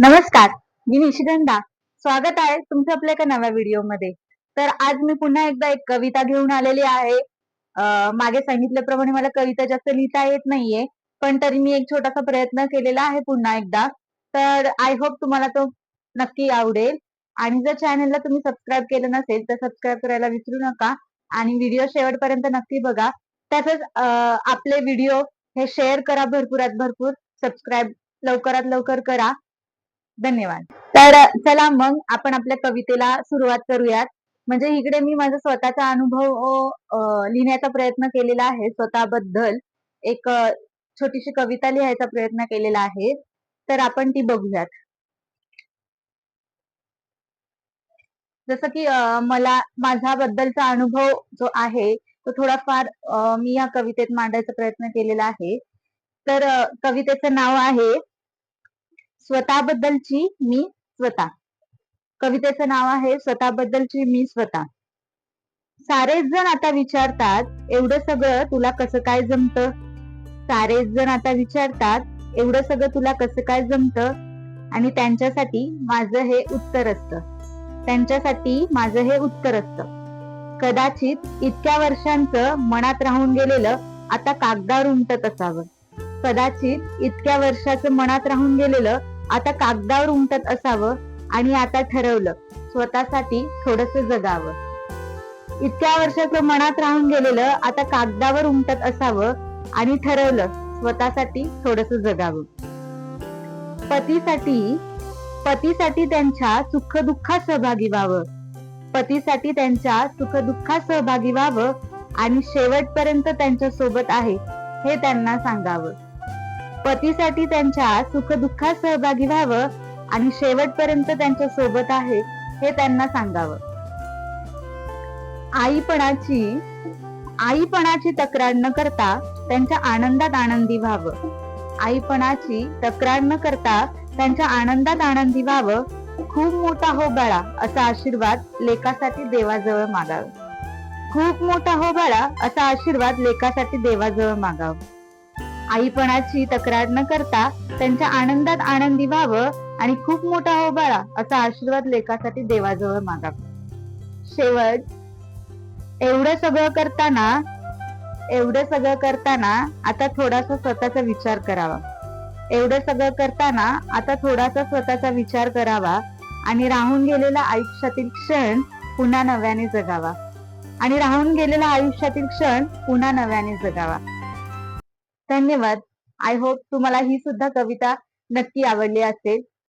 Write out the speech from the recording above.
नमस्कार मी निशिगंधा. स्वागत आहे तुमचं आपल्या एका नव्या व्हिडिओमध्ये तर आज मी पुन्हा एकदा एक कविता घेऊन आलेली आहे. मागे सांगितल्याप्रमाणे मला कविता जास्त लिहिता येत नाहीये पण तरी मी एक छोटासा प्रयत्न केलेला आहे पुन्हा एकदा. तर आय होप तुम्हाला तो नक्की आवडेल. आणि जर चॅनलला तुम्ही सबस्क्राईब केलं नसेल तर सबस्क्राईब करायला विसरू नका. आणि व्हिडिओ शेवटपर्यंत नक्की बघा. तसंच आपले व्हिडिओ हे शेअर करा भरपुरात भरपूर. सबस्क्राईब लवकरात लवकर करा. धन्यवाद. तर चला मग आपण आपल्या कवितेला सुरुवात करूयात. म्हणजे इकडे मी माझा स्वतःचा अनुभव लिहिण्याचा प्रयत्न केलेला आहे स्वतःबद्दल. एक छोटीशी कविता लिहायचा प्रयत्न केलेला आहे. तर आपण ती बघूयात. जसं की मला माझा बद्दलचा अनुभव जो आहे तो थोडाफार मी या कवितेत मांडायचा प्रयत्न केलेला आहे. तर कवितेचं नाव आहे स्वतःबद्दलची मी स्वतः. कवितेचं नाव आहे स्वतःबद्दलची मी स्वतः. सारेच जण आता विचारतात एवढं सगळं तुला कसं काय जमत? सारेच जण आता विचारतात एवढं सगळं तुला कसं काय जमत? आणि त्यांच्यासाठी माझं हे उत्तर असतं. त्यांच्यासाठी माझं हे उत्तर असतं. कदाचित इतक्या वर्षांचं मनात राहून गेलेलं आता कागदावर उमटत असावं. कदाचित इतक्या वर्षाचं मनात राहून गेलेलं आता कागदावर उमटत असावं आणि आता ठरवलं स्वतःसाठी थोडस जगावं. इतक्या वर्षाचं मनात राहून गेलेलं आता कागदावर उमटत असावं आणि ठरवलं स्वतःसाठी थोडस जगावं. पतीसाठी पतीसाठी त्यांच्या सुख दुःखात सहभागी व्हावं. पतीसाठी त्यांच्या सुख दुःखात सहभागी व्हावं आणि शेवटपर्यंत त्यांच्यासोबत आहे हे त्यांना सांगावं. पतीसाठी त्यांच्या सुखदुःखात सहभागी व्हावं आणि शेवटपर्यंत त्यांच्यासोबत आहे हे त्यांना सांगावं. आईपणाची आईपणाची तक्रार न करता त्यांच्या आनंदात आनंदी व्हावं. आईपणाची तक्रार न करता त्यांच्या आनंदात आनंदी व्हावं. खूप मोठा हो बाळा असा आशीर्वाद लेखासाठी देवाजवळ मागावं. खूप मोठा हो बाळा असा आशीर्वाद लेखासाठी देवाजवळ मागावं. आईपणाची तक्रार न करता त्यांच्या आनंदात आनंदी व्हावं आणि खूप मोठा हो बाळा असा आशीर्वाद लेखासाठी देवाजवळ मागावा. शेवट एवढं सगळं करताना एवढं सगळं करताना आता थोडासा स्वतःचा विचार करावा. एवढं सगळं करताना आता थोडासा स्वतःचा विचार करावा आणि राहून गेलेला आयुष्यातील क्षण पुन्हा नव्याने जगावा. आणि राहून गेलेला आयुष्यातील क्षण पुन्हा नव्याने जगावा. धन्यवाद. आय होप तुम्हाला ही सुद्धा कविता नक्की आवडली असेल.